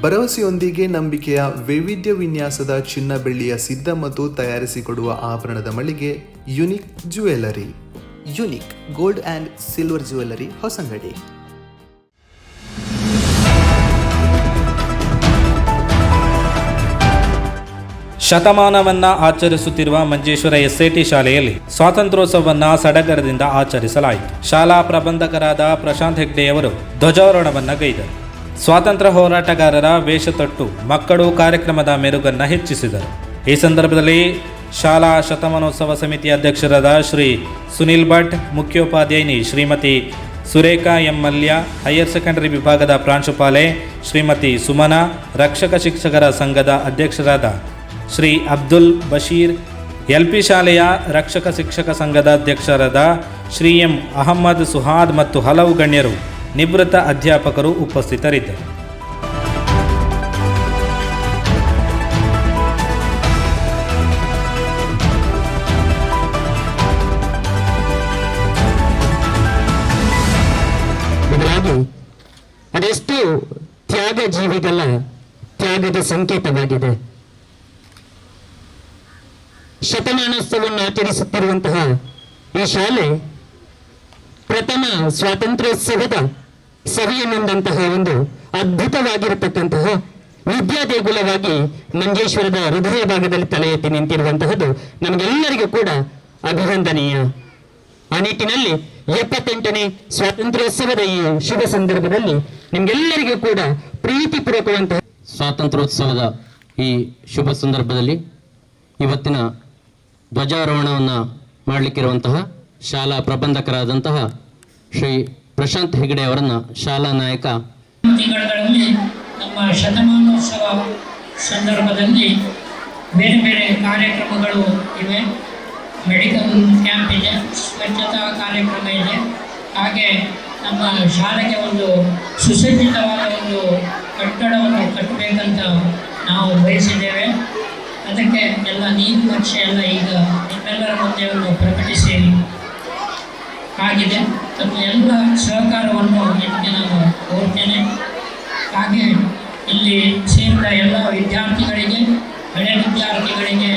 ಭರವಸೆಯೊಂದಿಗೆ ನಂಬಿಕೆಯ ವೈವಿಧ್ಯ ವಿನ್ಯಾಸದ ಚಿನ್ನ ಬೆಳ್ಳಿಯ ಸಿದ್ಧ ಮತ್ತು ತಯಾರಿಸಿಕೊಡುವ ಆಭರಣದ ಮಳಿಗೆ unique jewellery unique gold and silver jewellery Hosangadi. ಶತಮಾನವನ್ನ ಆಚರಿಸುತ್ತಿರುವ ಮಂಜೇಶ್ವರ ಎಸ್ಐಟಿ ಶಾಲೆಯಲ್ಲಿ ಸ್ವಾತಂತ್ರ್ಯೋತ್ಸವವನ್ನ ಸಡಗರದಿಂದ ಆಚರಿಸಲಾಯಿತು. ಶಾಲಾ ಪ್ರಬಂಧಕರಾದ ಪ್ರಶಾಂತ್ ಹೆಗ್ಡೆಯವರು ಧ್ವಜಾರೋಹಣವನ್ನ ಗೈದರು. ಸ್ವಾತಂತ್ರ್ಯ ಹೋರಾಟಗಾರರ ವೇಷ ತೊಟ್ಟು ಮಕ್ಕಳು ಕಾರ್ಯಕ್ರಮದ ಮೆರುಗನ್ನು ಹೆಚ್ಚಿಸಿದರು. ಈ ಸಂದರ್ಭದಲ್ಲಿ ಶಾಲಾ ಶತಮಾನೋತ್ಸವ ಸಮಿತಿ ಅಧ್ಯಕ್ಷರಾದ Shri Sunil Bhat, ಮುಖ್ಯೋಪಾಧ್ಯಾಯಿನಿ Shrimati Surekha M Mallya, higher secondary ವಿಭಾಗದ ಪ್ರಾಂಶುಪಾಲೆ ಶ್ರೀಮತಿ ಸುಮನಾ, ರಕ್ಷಕ ಶಿಕ್ಷಕರ ಸಂಘದ ಅಧ್ಯಕ್ಷರಾದ ಶ್ರೀ ಅಬ್ದುಲ್ ಬಶೀರ್ ಎಲ್ಪಿ ಶಾಲೆಯ ರಕ್ಷಕ ಶಿಕ್ಷಕ ಸಂಘದ ಅಧ್ಯಕ್ಷರಾದ ಶ್ರೀ ಎಂ ಅಹಮ್ಮದ್ ಸುಹಾದ್ ಮತ್ತು ಹಲವು ಗಣ್ಯರು ನಿವೃತ್ತ ಅಧ್ಯಾಪಕರು ಉಪಸ್ಥಿತರಿದ್ದರು. ಅದೆಷ್ಟು ತ್ಯಾಗ ಜೀವಿಗಳ ತ್ಯಾಗದ ಸಂಕೇತವಾಗಿದೆ. ಶತಮಾನೋತ್ಸವವನ್ನು ಆಚರಿಸುತ್ತಿರುವಂತಹ ಈ ಶಾಲೆ ಪ್ರಥಮ ಸ್ವಾತಂತ್ರ್ಯೋತ್ಸವದ ಸವಿಯನ್ನೊಂದಂತಹ ಒಂದು ಅದ್ಭುತವಾಗಿರತಕ್ಕಂತಹ ವಿದ್ಯಾದೇಗುಲವಾಗಿ ಮಂಜೇಶ್ವರದ ಹೃದಯ ಭಾಗದಲ್ಲಿ ತಲೆ ಎತ್ತಿ ನಿಂತಿರುವಂತಹದ್ದು ನಮಗೆಲ್ಲರಿಗೂ ಕೂಡ ಅಭಿನಂದನೀಯ. ಆ ನಿಟ್ಟಿನಲ್ಲಿ ಎಪ್ಪತ್ತೆಂಟನೇ ಸ್ವಾತಂತ್ರ್ಯೋತ್ಸವದ ಈ ಶುಭ ಸಂದರ್ಭದಲ್ಲಿ ನಿಮ್ಗೆಲ್ಲರಿಗೂ ಕೂಡ ಪ್ರೀತಿ ಪೂರ್ವಕವಂತಹ ಸ್ವಾತಂತ್ರ್ಯೋತ್ಸವದ ಈ ಶುಭ ಸಂದರ್ಭದಲ್ಲಿ ಇವತ್ತಿನ ಧ್ವಜಾರೋಹಣವನ್ನು ಮಾಡಲಿಕ್ಕಿರುವಂತಹ ಶಾಲಾ ಪ್ರಬಂಧಕರಾದಂತಹ ಶ್ರೀ ಪ್ರಶಾಂತ್ ಹೆಗಡೆ ಅವರನ್ನು ಶಾಲಾ ನಾಯಕ. ತಿಂಗಳಲ್ಲಿ ನಮ್ಮ ಶತಮಾನೋತ್ಸವ ಸಂದರ್ಭದಲ್ಲಿ ಬೇರೆ ಬೇರೆ ಕಾರ್ಯಕ್ರಮಗಳು ಇವೆ. ಮೆಡಿಕಲ್ ಕ್ಯಾಂಪ್ ಇದೆ, ಸ್ವಚ್ಛತಾ ಕಾರ್ಯಕ್ರಮ ಇದೆ. ಹಾಗೆ ನಮ್ಮ ಶಾಲೆಗೆ ಒಂದು ಸುಸಜ್ಜಿತವಾದ ಒಂದು ಕಟ್ಟಡವನ್ನು ಕಟ್ಟಬೇಕಂತ ನಾವು ಬಯಸಿದ್ದೇವೆ. ಅದಕ್ಕೆ ಎಲ್ಲ ನೀರು ನಕ್ಷೆ ಎಲ್ಲ ಈಗ ನಿಮ್ಮೆಲ್ಲರ ಮುಂದೆ ಒಂದು ಪ್ರಕಟಿಸಿ ಆಗಿದೆ ತಮ್ಮ ಎಲ್ಲ ಸಹಕಾರವನ್ನು ಇದಕ್ಕೆ ನಾನು ಕೋರ್ತೇನೆ ಹಾಗೆ ಇಲ್ಲಿ ಸೇರಿದ ಎಲ್ಲ ವಿದ್ಯಾರ್ಥಿಗಳಿಗೆ ಹಳೆ ವಿದ್ಯಾರ್ಥಿಗಳಿಗೆ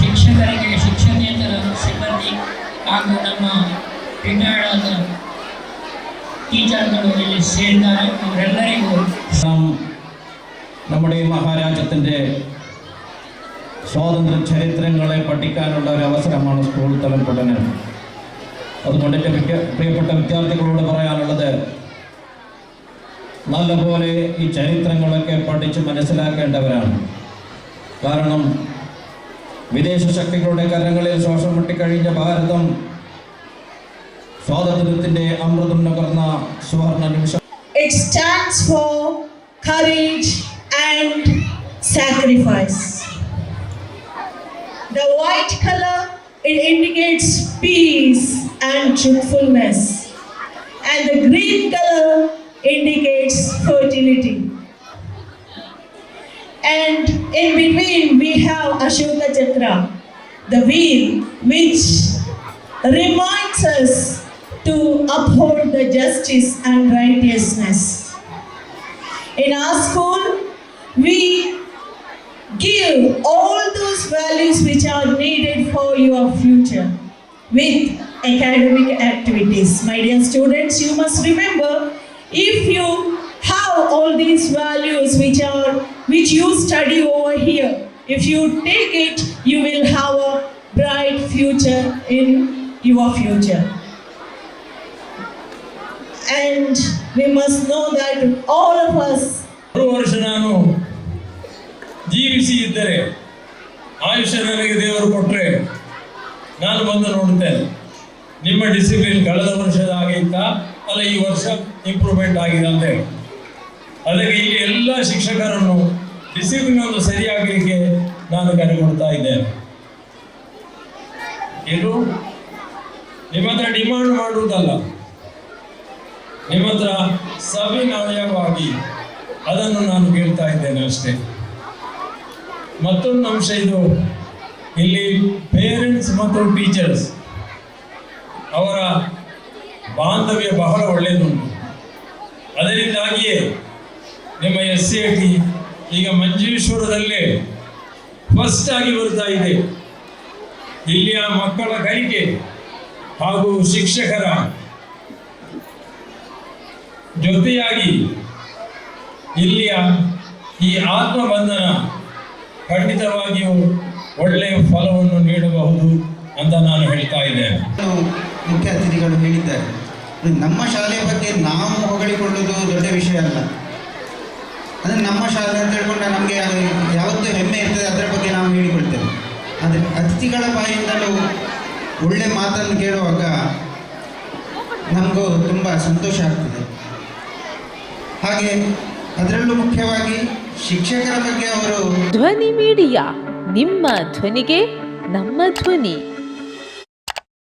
ಶಿಕ್ಷಕರಿಗೆ ಶಿಕ್ಷಕೇತರ ಸಿಬ್ಬಂದಿ ಹಾಗೂ ನಮ್ಮ ರಿಟೈರ್ಡ್ ಆದ ടീച്ചറുകൾ ಇಲ್ಲಿ ಸೇರಿದ್ದಾರೆ ಅವರೆಲ್ಲರಿಗೂ നാം നമ്മുടെ ഈ മഹാരാജ്യത്തിൻ്റെ സ്വാതന്ത്ര്യ ചരിത്രങ്ങളെ പഠിക്കാനുള്ള ഒരു അവസരമാണ് സ്കൂൾ തലം പഠനം അതുകൊണ്ട് എന്റെ പ്രിയപ്പെട്ട വിദ്യാർത്ഥികളോട് പറയാനുള്ളത് നല്ലപോലെ ഈ ചരിത്രങ്ങളൊക്കെ പഠിച്ച് മനസ്സിലാക്കേണ്ടവരാണ്. കാരണം വിദേശ ശക്തികളുടെ കരങ്ങളിൽ ശ്വാസം മുട്ടിക്കഴിഞ്ഞ ഭാരതം സ്വാതന്ത്ര്യത്തിന്റെ അമൃതം നുകർന്ന സുവർണ നിമിഷം. Stands for courage and sacrifice. The white color it indicates peace. And truthfulness, and the green color indicates fertility. And in between we have Ashoka Chakra, the wheel which reminds us to uphold the justice and righteousness. In our school, we give all those values which are needed for your future with academic activities. My dear students, you must remember if you have all these values which are which you study over here, if you take it, you will have a bright future in your future. And we must know that all of us ಮೂರು ವರ್ಷ ನಾನು ಜೀವಿಸಿ ಇದ್ದರೆ ಆಯುಷ್ಯ ನನಗೆ ದೇವರು ಕೊಟ್ಟರೆ ನಾನು ಬಂದು ನೋಡುತ್ತೇನೆ ನಿಮ್ಮ ಡಿಸಿಪ್ಲಿನ್ ಕಳೆದ ವರ್ಷದ ಹಾಗೆ ಇತ್ತ ಅಲ್ಲ, ಈ ವರ್ಷ ಇಂಪ್ರೂವ್ಮೆಂಟ್ ಆಗಿದೆ ಅಂತ ಅದಕ್ಕೆ ಇಲ್ಲಿ ಎಲ್ಲ ಶಿಕ್ಷಕರನ್ನು ಡಿಸಿಪ್ಲಿನ್ ಒಂದು ಸರಿಯಾಗಲಿಕ್ಕೆ ನಾನು ಕರೆ ಕೊಡ್ತಾ ಇದ್ದೇನೆ. ಇದು ನಿಮ್ಮ ಹತ್ರ ಡಿಮಾಂಡ್ ಮಾಡುವುದಲ್ಲ. ನಿಮ್ಮ ಹತ್ರ ಸವಿನಯವಾಗಿ ಅದನ್ನು ನಾನು ಕೇಳ್ತಾ ಇದ್ದೇನೆ ಅಷ್ಟೇ. ಮತ್ತೊಂದು ಅಂಶ ಇದು. ಇಲ್ಲಿ ಪೇರೆಂಟ್ಸ್ ಮತ್ತು ಟೀಚರ್ಸ್ ಅವರ ಬಾಂಧವ್ಯ ಬಹಳ ಒಳ್ಳೆಯದುಂಟು ಅದರಿಂದಾಗಿಯೇ ನಿಮ್ಮ ಎಸ್ ಸಿ ಟಿ ಈಗ ಮಂಜೇಶ್ವರದಲ್ಲೇ ಫಸ್ಟ್ ಆಗಿ ಬರ್ತಾ ಇದೆ. ಇಲ್ಲಿಯ ಮಕ್ಕಳ ಕೈಗೆ ಹಾಗೂ ಶಿಕ್ಷಕರ ಜೊತೆಯಾಗಿ ಇಲ್ಲಿಯ ಈ ಆತ್ಮಬಂಧನ ಖಂಡಿತವಾಗಿಯೂ ಒಳ್ಳೆಯ ಫಲವನ್ನು ನೀಡಬಹುದು ಅಂತ ನಾನು ಹೇಳ್ತಾ ಇದ್ದೇನೆ. ಮುಖ್ಯ ಅತಿಥಿಗಳು ಹೇಳಿದ್ದಾರೆ. ನಮ್ಮ ಶಾಲೆ ಬಗ್ಗೆ ನಾವು ಹೊಗಳಿಕೊಳ್ಳುವುದು ದೊಡ್ಡ ವಿಷಯ ಅಲ್ಲ. ಅಂದರೆ ನಮ್ಮ ಶಾಲೆ ಅಂತ ಹೇಳ್ಕೊಂಡ್ರೆ ನಮಗೆ ಯಾವತ್ತೂ ಹೆಮ್ಮೆ ಇರ್ತದೆ, ಅದರ ಬಗ್ಗೆ ನಾವು ಹೇಳಿಕೊಳ್ತೇವೆ. ಆದರೆ ಅತಿಥಿಗಳ ಬಾಯಿಂದಲೂ ಒಳ್ಳೆ ಮಾತನ್ನು ಕೇಳುವಾಗ ನಮಗೂ ತುಂಬ ಸಂತೋಷ ಆಗ್ತದೆ. ಹಾಗೆ ಅದರಲ್ಲೂ ಮುಖ್ಯವಾಗಿ ಶಿಕ್ಷಕರ ಬಗ್ಗೆ ಅವರು ಧ್ವನಿ ಮೀಡಿಯಾ, ನಿಮ್ಮ ಧ್ವನಿಗೆ ನಮ್ಮ ಧ್ವನಿ.